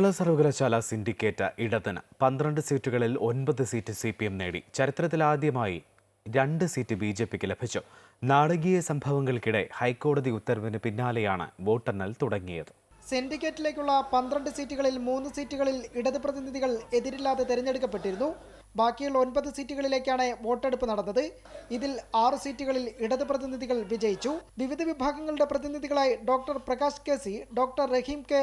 കേരള സർവകലാശാല സിൻഡിക്കേറ്റ് ഇടതന പന്ത്രണ്ട് സീറ്റുകളിൽ ഒൻപത് സീറ്റ് സി പി എം നേടി. ചരിത്രത്തിലാദ്യമായി രണ്ട് സീറ്റ് ബി ജെ പിക്ക് ലഭിച്ചു. നാടകീയ സംഭവങ്ങൾക്കിടെ ഹൈക്കോടതി ഉത്തരവിന് പിന്നാലെയാണ് വോട്ടെണ്ണൽ തുടങ്ങിയത്. സിൻഡിക്കേറ്റിലേക്കുള്ള പന്ത്രണ്ട് സീറ്റുകളിൽ മൂന്ന് സീറ്റുകളിൽ ഇടത് പ്രതിനിധികൾ എതിരില്ലാതെ തെരഞ്ഞെടുക്കപ്പെട്ടിരുന്നു. ബാക്കിയുള്ള ഒൻപത് സീറ്റുകളിലേക്കാണ് വോട്ടെടുപ്പ് നടന്നത്. ഇതിൽ ആറ് സീറ്റുകളിൽ ഇടത് പ്രതിനിധികൾ വിജയിച്ചു. വിവിധ വിഭാഗങ്ങളുടെ പ്രതിനിധികളായി doctor Prakash K C doctor Rahim K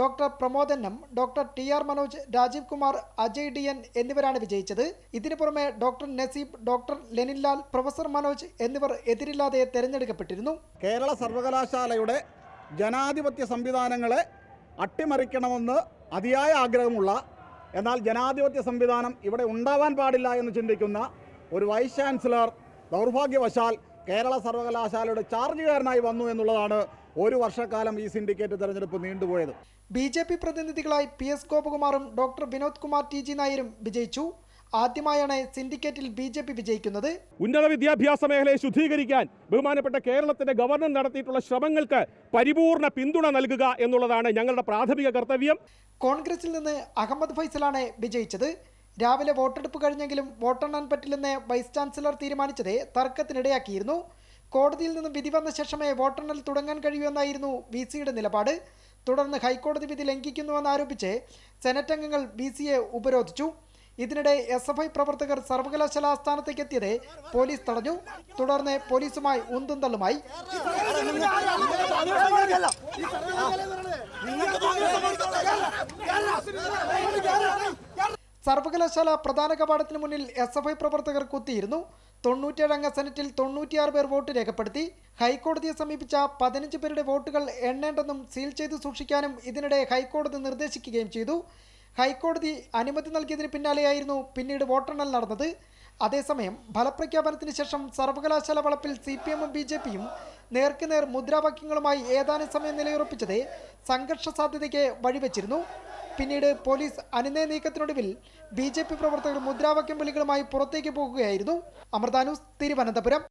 doctor Pramodan M doctor T R Manoj Rajeev Kumar Ajay D N എന്നിവരാണ് വിജയിച്ചത്. ഇതിനു പുറമെ doctor Naseeb doctor Leninlal professor Manoj എന്നിവർ എതിരില്ലാതെ തെരഞ്ഞെടുക്കപ്പെട്ടിരുന്നു. കേരള സർവകലാശാലയുടെ ജനാധിപത്യ സംവിധാനങ്ങളെ അട്ടിമറിക്കണമെന്ന് അതിയായ ആഗ്രഹമുള്ള എന്നാൽ ജനാധിപത്യ സംവിധാനം ഇവിടെ ഉണ്ടാവാൻ പാടില്ല എന്ന് ചിന്തിക്കുന്ന ഒരു വൈസ് ചാൻസലർ ദൗർഭാഗ്യവശാൽ കേരള സർവകലാശാലയുടെ ചാർജുകാരനായി വന്നു എന്നുള്ളതാണ് ഒരു വർഷക്കാലം ഈ സിൻഡിക്കേറ്റ് തെരഞ്ഞെടുപ്പ് നീണ്ടുപോയത്. ബി ജെ പി പ്രതിനിധികളായി P S ഗോപകുമാറും doctor Vinod Kumar T G നായരും വിജയിച്ചു. ആദ്യമായാണ് സിൻഡിക്കേറ്റിൽ ബി ജെ പി വിജയിക്കുന്നത്. ഉന്നത വിദ്യാഭ്യാസ മേഖലയെ ശുദ്ധീകരിക്കാൻ ബഹുമാനപ്പെട്ട കേരളത്തിന്റെ ഗവർണർ നടത്തിയിട്ടുള്ള ശ്രമങ്ങൾക്ക് പരിപൂർണ പിന്തുണ നൽകുക എന്നുള്ളതാണ് ഞങ്ങളുടെ പ്രാഥമിക കർത്തവ്യം. കോൺഗ്രസിൽ നിന്ന് അഹമ്മദ് ഫൈസലാണ് വിജയിച്ചത്. രാവിലെ വോട്ടെടുപ്പ് കഴിഞ്ഞെങ്കിലും വോട്ടെണ്ണാൻ പറ്റില്ലെന്ന് വൈസ് ചാൻസലർ തീരുമാനിച്ചത് തർക്കത്തിനിടയാക്കിയിരുന്നു. കോടതിയിൽ നിന്നും വിധി വന്ന ശേഷമേ വോട്ടെണ്ണൽ തുടങ്ങാൻ കഴിയൂ എന്നായിരുന്നു വി സിയുടെ നിലപാട്. തുടർന്ന് ഹൈക്കോടതി വിധി ലംഘിക്കുന്നുവെന്നാരോപിച്ച് സെനറ്റ് അംഗങ്ങൾ ബി സിയെ ഉപരോധിച്ചു. ഇതിനിടെ എസ് എഫ് ഐ പ്രവർത്തകർ സർവകലാശാല ആസ്ഥാനത്തേക്ക് എത്തിയത് പോലീസ് തടഞ്ഞു. തുടർന്ന് പോലീസുമായി ഉന്തും തള്ളുമായി. സർവകലാശാല പ്രധാന കവാടത്തിന് മുന്നിൽ എസ് എഫ് ഐ പ്രവർത്തകർ കുത്തിയിരുന്നു. തൊണ്ണൂറ്റേഴംഗ സെനറ്റിൽ തൊണ്ണൂറ്റിയാറ് പേർ വോട്ട് രേഖപ്പെടുത്തി. ഹൈക്കോടതിയെ സമീപിച്ച പതിനഞ്ച് പേരുടെ വോട്ടുകൾ എണ്ണേണ്ടെന്നും സീൽ ചെയ്ത് സൂക്ഷിക്കാനും ഇതിനിടെ ഹൈക്കോടതി നിർദ്ദേശിക്കുകയും ചെയ്തു. ഹൈക്കോടതി അനുമതി നൽകിയതിന് പിന്നാലെയായിരുന്നു പിന്നീട് വോട്ടെണ്ണൽ നടന്നത്. അതേസമയം ഫലപ്രഖ്യാപനത്തിന് ശേഷം സർവകലാശാല വളപ്പിൽ സി പി എമ്മും ബി ജെ പിയും നേർക്കുനേർ മുദ്രാവാക്യങ്ങളുമായി ഏതാനും സമയം നിലയുറപ്പിച്ചത് സംഘർഷ സാധ്യതയ്ക്ക് വഴിവെച്ചിരുന്നു. പിന്നീട് പോലീസ് അനുനയ നീക്കത്തിനൊടുവിൽ ബി ജെ പി പ്രവർത്തകർ മുദ്രാവാക്യം വിളികളുമായി പുറത്തേക്ക് പോകുകയായിരുന്നു. അമൃതാനൂസ് തിരുവനന്തപുരം.